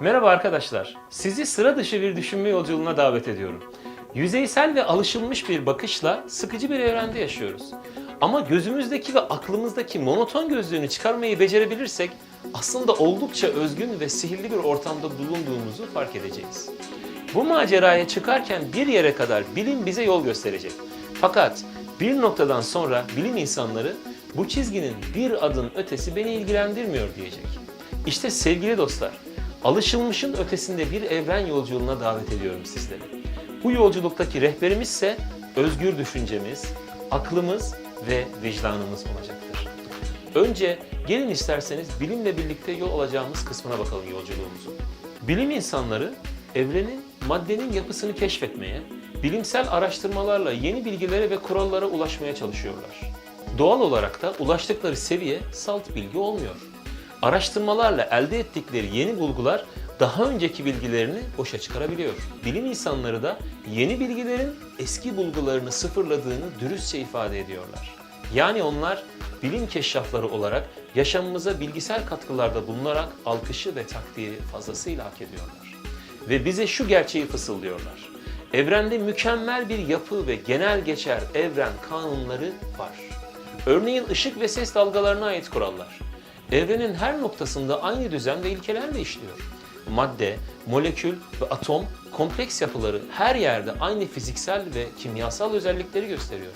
Merhaba arkadaşlar. Sizi sıra dışı bir düşünme yolculuğuna davet ediyorum. Yüzeysel ve alışılmış bir bakışla sıkıcı bir evrende yaşıyoruz. Ama gözümüzdeki ve aklımızdaki monoton gözlüğünü çıkarmayı becerebilirsek aslında oldukça özgün ve sihirli bir ortamda bulunduğumuzu fark edeceğiz. Bu maceraya çıkarken bir yere kadar bilim bize yol gösterecek. Fakat bir noktadan sonra bilim insanları bu çizginin bir adım ötesi beni ilgilendirmiyor diyecek. İşte sevgili dostlar, alışılmışın ötesinde bir evren yolculuğuna davet ediyorum sizleri. Bu yolculuktaki rehberimiz ise özgür düşüncemiz, aklımız ve vicdanımız olacaktır. Önce gelin isterseniz bilimle birlikte yol alacağımız kısmına bakalım yolculuğumuzun. Bilim insanları evrenin, maddenin yapısını keşfetmeye, bilimsel araştırmalarla yeni bilgilere ve kurallara ulaşmaya çalışıyorlar. Doğal olarak da ulaştıkları seviye salt bilgi olmuyor. Araştırmalarla elde ettikleri yeni bulgular daha önceki bilgilerini boşa çıkarabiliyor. Bilim insanları da yeni bilgilerin eski bulgularını sıfırladığını dürüstçe ifade ediyorlar. Yani onlar bilim keşrafları olarak yaşamımıza bilgisel katkılarda bulunarak alkışı ve takdiri fazlasıyla hak ediyorlar. Ve bize şu gerçeği fısıldıyorlar. Evrende mükemmel bir yapı ve genel geçer evren kanunları var. Örneğin ışık ve ses dalgalarına ait kurallar. Evrenin her noktasında aynı düzen ve ilkelerle işliyor. Madde, molekül ve atom kompleks yapıları her yerde aynı fiziksel ve kimyasal özellikleri gösteriyor.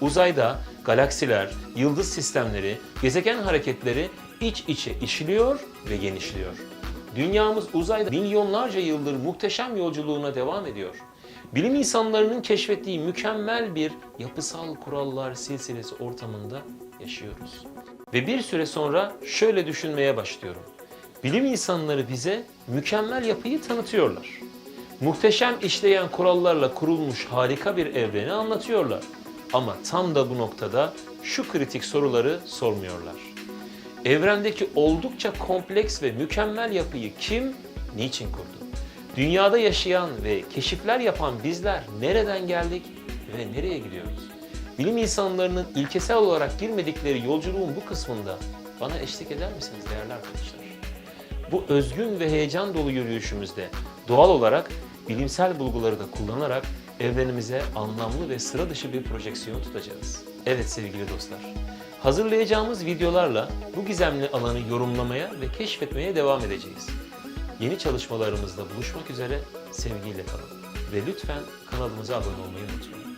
Uzayda galaksiler, yıldız sistemleri, gezegen hareketleri iç içe işliyor ve genişliyor. Dünyamız uzayda milyonlarca yıldır muhteşem yolculuğuna devam ediyor. Bilim insanlarının keşfettiği mükemmel bir yapısal kurallar silsilesi ortamında yaşıyoruz. Ve bir süre sonra şöyle düşünmeye başlıyorum. Bilim insanları bize mükemmel yapıyı tanıtıyorlar. Muhteşem işleyen kurallarla kurulmuş harika bir evreni anlatıyorlar. Ama tam da bu noktada şu kritik soruları sormuyorlar. Evrendeki oldukça kompleks ve mükemmel yapıyı kim, niçin kurdu? Dünyada yaşayan ve keşifler yapan bizler nereden geldik ve nereye gidiyoruz? Bilim insanlarının ilkesel olarak girmedikleri yolculuğun bu kısmında bana eşlik eder misiniz değerli arkadaşlar? Bu özgün ve heyecan dolu yürüyüşümüzde doğal olarak bilimsel bulguları da kullanarak evrenimize anlamlı ve sıra dışı bir projeksiyon tutacağız. Evet sevgili dostlar, hazırlayacağımız videolarla bu gizemli alanı yorumlamaya ve keşfetmeye devam edeceğiz. Yeni çalışmalarımızda buluşmak üzere sevgiyle kalın ve lütfen kanalımıza abone olmayı unutmayın.